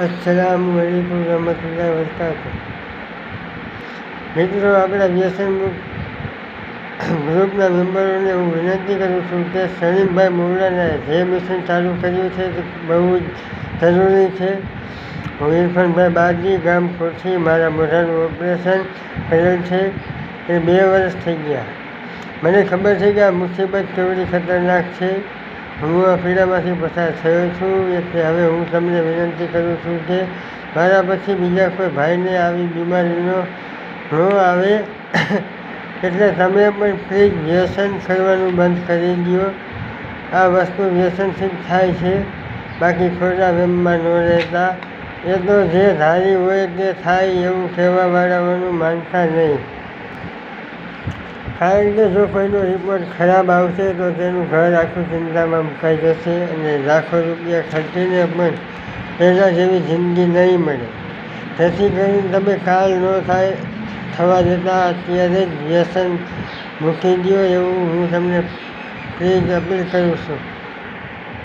અસલામ વાલેકુમ રહમતુલ્લાહ વરકાતુ મિત્રો આપણા વ્યસન ગ્રુપના મેમ્બરોને હું વિનંતી કરું છું કે સલીમભાઈ મોવલાનાએ જે મિશન ચાલુ કર્યું છે તે બહુ જ જરૂરી છે. હું ઇરફાનભાઈ બાજી ગામ કોઠી મારા મોઢાનું ઓપરેશન કરેલ છે. એ બે વર્ષ થઈ ગયા. મને ખબર છે કે આ મુસીબત કેવડી ખતરનાક છે. હું આ પીડામાંથી પસાર થયો છું, એટલે હવે હું તમને વિનંતી કરું છું કે મારા પછી બીજા કોઈ ભાઈને આવી બીમારીનો ન આવે, એટલે તમે પણ પ્લીઝ વ્યસન કરવાનું બંધ કરી દો. આ વસ્તુ વ્યસનથી થાય છે, બાકી ખોટા વેમમાં ન રહેતા. એ તો જે ધારી હોય તે થાય એવું કહેવાવાળાઓનું માનતા નહીં. કે જો કોઈનો રિપોર્ટ ખરાબ આવશે તો તેનું ઘર આખું ચિંતામાં મુકાઈ જશે અને લાખો રૂપિયા ખર્ચીને પણ પહેલાં જેવી જિંદગી નહીં મળે. જેથી કરીને તમે કાલ ન થાય, થવા દેતા અત્યારે જ વ્યસન મૂકી દો એવું હું તમને પ્લીઝ અપીલ કરું છું.